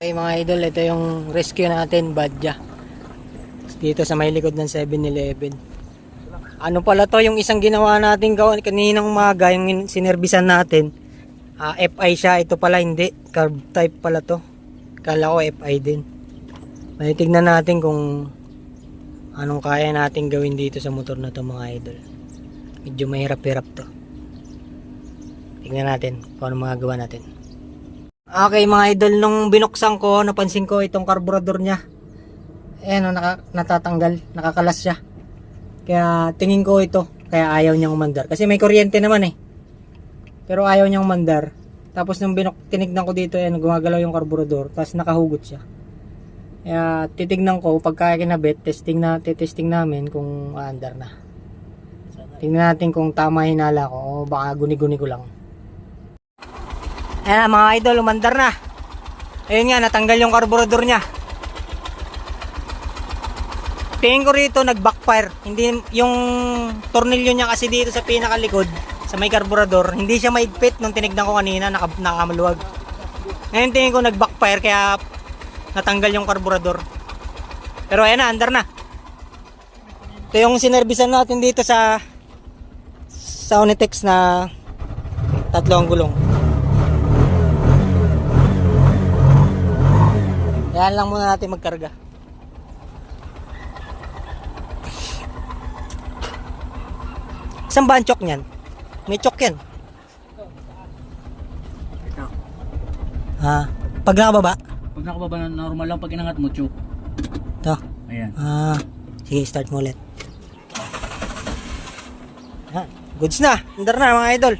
Okay mga idol, ito yung rescue natin, Badja. Dito sa may likod ng 7-Eleven. Ano pala to, yung isang ginawa natin kaninang umaga, yung sinerbisan natin. Ah, FI siya, ito pala hindi. Carb type pala to. Kala ko FI din. May tignan natin kung anong kaya natin gawin dito sa motor na to mga idol. Medyo mahirap-hirap to. Tignan natin kung ano magagawa natin. Okay mga idol, nung binuksan ko, napansin ko itong karburador niya. Ayan, oh, naka, natatanggal, nakakalas siya. Kaya tingin ko ito, kaya ayaw niyang umandar. Kasi may kuryente naman eh. Pero ayaw niyang umandar. Tapos nung binuk tinignan ko dito, ayan, gumagalaw yung karburador, tapos nakahugot siya. Kaya titignan ko, pagka kinabit, testing na, testing namin kung aandar na. Tingnan natin kung tama hinala ko o baka guni-guni ko lang. Ayan mga idol, umandar na. Ayun nga, natanggal yung karburador niya. Tingin ko rito nag-backfire. Hindi yung tornilyo niya kasi dito sa pinakalikod sa may karburador, hindi siya maigpit nung tinignan ko kanina, naka, nakamaluwag. Ngayon tingin ko nag-backfire kaya natanggal yung karburador. Pero ayan na, andar na. Ito yung sinerbisan natin dito sa sa Unitex na tatlo ang gulong. Yan lang muna natin magkarga. Saan ba ang chok niyan? May chok yan. Ito. Ah, pag nakababa. Pag nakababa na normal lang pag inangat mo, choke. Ito. Ayan. Ah, sige, start mo ulit. Ah, goods na. Andar na mga idol.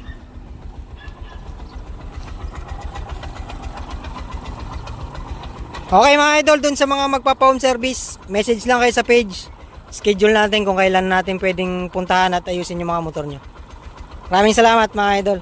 Okay mga idol, dun sa mga magpapa-home service, message lang kayo sa page. Schedule natin kung kailan natin pwedeng puntahan at ayusin yung mga motor nyo. Maraming salamat mga idol.